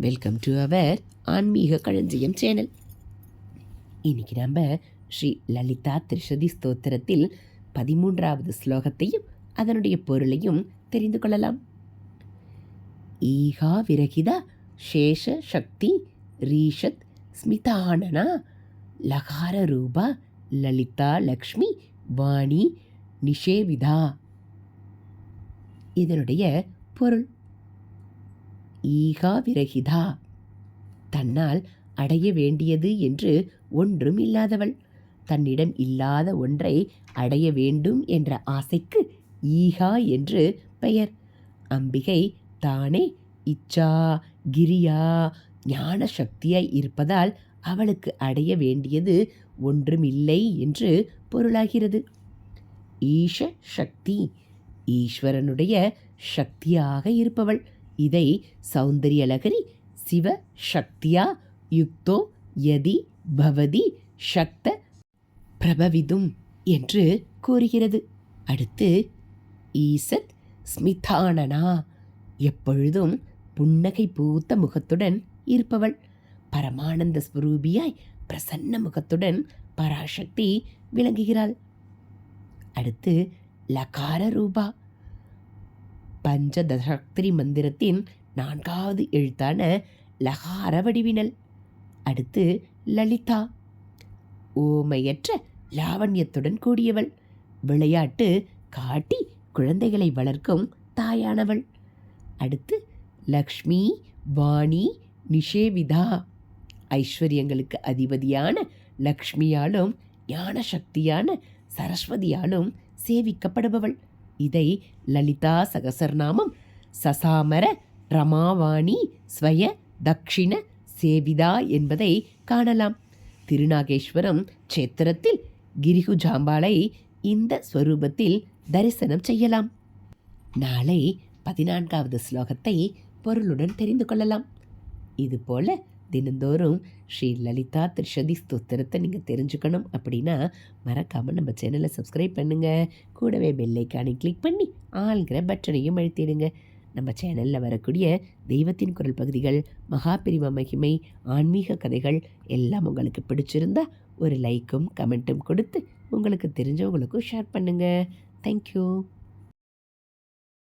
Welcome to our ஆன்மீக களஞ்சியம் channel இன்னைக்கு நம்ம ஸ்ரீ லலிதா திரிஷதி ஸ்தோத்திரத்தில் பதிமூன்றாவது ஸ்லோகத்தையும் அதனுடைய பொருளையும் தெரிந்து கொள்ளலாம். ஈகா விரகிதா சேஷ சக்தி ரீஷத் ஸ்மிதானனா லகார ரூபா லலிதா லக்ஷ்மி வாணி நிஷேவிதா. இதனுடைய பொருள். ஈகா விரகிதா தன்னால் அடைய வேண்டியது என்று ஒன்றும் இல்லாதவள். தன்னிடம் இல்லாத ஒன்றை அடைய வேண்டும் என்ற ஆசைக்கு ஈகா என்று பெயர். அம்பிகை தானே இச்சா கிரியா ஞான சக்தியாய் இருப்பதால் அவளுக்கு அடைய வேண்டியது ஒன்றுமில்லை என்று பொருளாகிறது. ஈஷ சக்தி ஈஸ்வரனுடைய சக்தியாக இருப்பவள். இதை சௌந்தரியலகரி சிவ சக்தியா யுக்தோ யதி பவதி சக்த பிரபவிதும் என்று கூறுகிறது. அடுத்து ஈசத் ஸ்மிதானனா? எப்பொழுதும் புன்னகை பூத்த முகத்துடன் இருப்பவள். பரமானந்த ஸ்வரூபியாய் பிரசன்ன முகத்துடன் பராசக்தி விளங்குகிறாள். அடுத்து லகார ரூபா பஞ்சதசக்திரி மந்திரத்தின் நான்காவது எழுத்தான லகார வடிவினல். அடுத்து லலிதா. ஓமையற்ற லாவண்யத்துடன் கூடியவள். விளையாட்டு காட்டி குழந்தைகளை வளர்க்கும் தாயானவள். அடுத்து லக்ஷ்மி வாணி நிஷேவிதா. ஐஸ்வர்யங்களுக்கு அதிபதியான லக்ஷ்மியாலும் ஞான சக்தியான சரஸ்வதியாலும் சேவிக்கப்படுபவள். இதை லலிதா சகசர்நாமம் சசாமர ரமாவாணி ஸ்வய தக்ஷிண சேவிதா என்பதை காணலாம். திருநாகேஸ்வரம் க்ஷேத்திரத்தில் கிரிகுஜாம்பாளை இந்த ஸ்வரூபத்தில் தரிசனம் செய்யலாம். நாளை பதினான்காவது ஸ்லோகத்தை பொருளுடன் தெரிந்து கொள்ளலாம். இதுபோல தினந்தோறும் ஸ்ரீ லலிதா திரிஷதி ஸ்தோத்திரத்தை நீங்கள் தெரிஞ்சுக்கணும் அப்படின்னா மறக்காமல் நம்ம சேனலை சப்ஸ்கிரைப் பண்ணுங்கள் கூடவே பெல்லைக்கானை கிளிக் பண்ணி ஆள்கிற பட்டனையும் அழுத்திடுங்க. நம்ம சேனலில் வரக்கூடிய தெய்வத்தின் குரல் பகுதிகள் மகாபிரிவ மகிமை ஆன்மீக கதைகள் எல்லாம் உங்களுக்கு பிடிச்சிருந்தா ஒரு லைக்கும் கமெண்ட்டும் கொடுத்து உங்களுக்கு தெரிஞ்சவங்களுக்கும் ஷேர் பண்ணுங்கள் தேங்க்யூ